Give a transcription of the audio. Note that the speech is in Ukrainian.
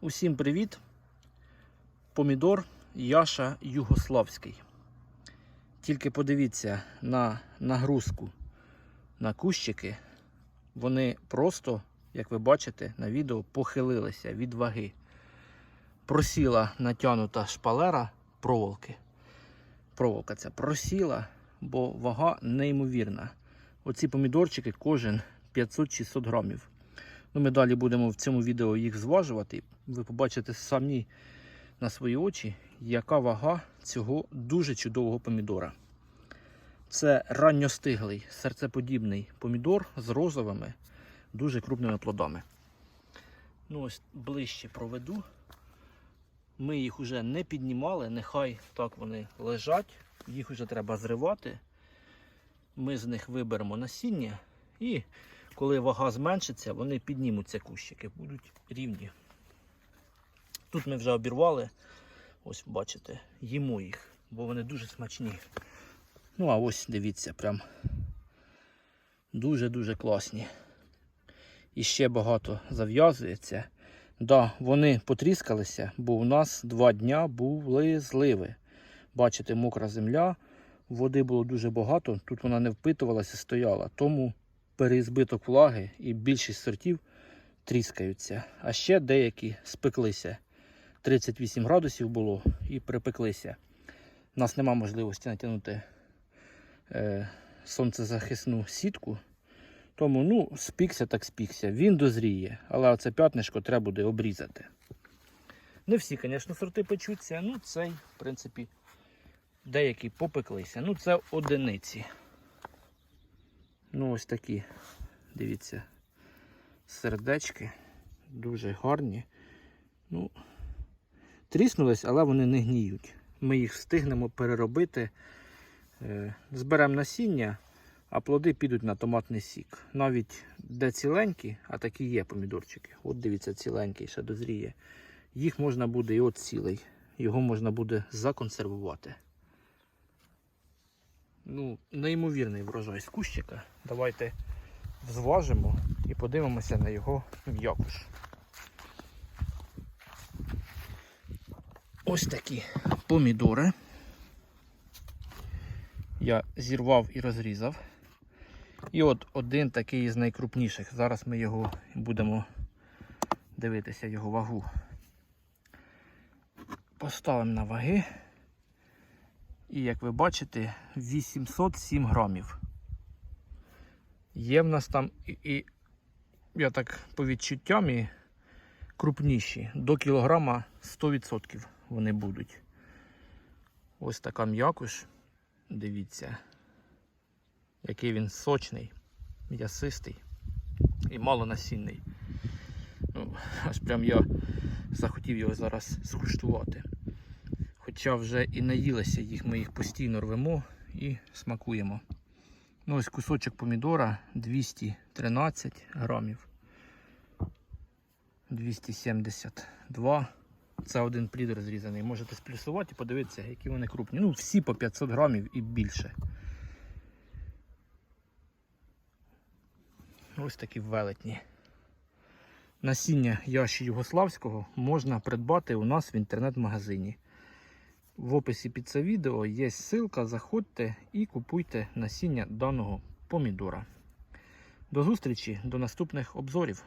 Усім привіт! Помідор Яша Югославський. Тільки подивіться на нагрузку на кущики. Вони просто, як ви бачите, на відео похилилися від ваги. Просіла натягнута шпалера проволоки. Проволока ця просіла, бо вага неймовірна. Оці помідорчики кожен 500-600 грамів. Ну, Ми далі будемо в цьому відео їх зважувати. Ви побачите самі на свої очі, яка вага цього дуже чудового помідора. Це ранньостиглий серцеподібний помідор з розовими, дуже крупними плодами. Ну, ось ближче проведу. Ми їх вже не піднімали, нехай так вони лежать, їх вже треба зривати. Ми з них виберемо насіння і коли вага зменшиться, вони піднімуться кущики, будуть рівні. Тут ми вже обірвали, ось бачите, їмо їх, бо вони дуже смачні. Ну, а ось дивіться, прям дуже-дуже класні. І ще багато зав'язується. Да, вони потріскалися, бо у нас два дня були зливи. Бачите, мокра земля, води було дуже багато, тут вона не впитувалася, стояла. Тому переізбиток влаги і більшість сортів тріскаються. А ще деякі спеклися. 38 градусів було і припеклися. У нас нема можливості натягнути е, сонцезахисну сітку. Тому ну, спікся так спікся. Він дозріє, але оце п'ятнишко треба буде обрізати. Не всі, звісно, сорти печуться. Ну, цей, в принципі, деякі попеклися. Ну, це одиниці. Ну, ось такі, дивіться, сердечки. Дуже гарні. Ну, тріснулись, але вони не гніють. Ми їх встигнемо переробити. Е, Зберемо насіння, а плоди підуть на томатний сік. Навіть де ціленькі, а такі є помідорчики. От дивіться, ціленький ще дозріє. Їх можна буде і от цілий. Його можна буде законсервувати. Ну, неймовірний врожай з кущика. Давайте зважимо і подивимося на його м'якуш. Ось такі помідори. Я зірвав і розрізав. І от один такий із найкрупніших. Зараз ми його будемо дивитися, його вагу. Поставимо на ваги. І як ви бачите, 807 грамів. Є в нас там і, і я так по відчуттям і крупніші. До кілограма 100% вони будуть. Ось така м'якуш. Дивіться, який він сочний, м'ясистий і малонасінний. Ну, аж прям я захотів його зараз скуштувати. Хоча вже і наїлися їх, ми їх постійно рвемо і смакуємо. Ну Ось кусочок помідора 213 грамів. 272. Це один плід розрізаний. Можете сплюсувати і подивитися, які вони крупні. Ну, всі по 500 грамів і більше. Ось такі велетні. Насіння яші Югославського можна придбати у нас в інтернет-магазині. В описі під це відео є ссылка, заходьте і купуйте насіння даного помідора. До зустрічі, до наступних обзорів.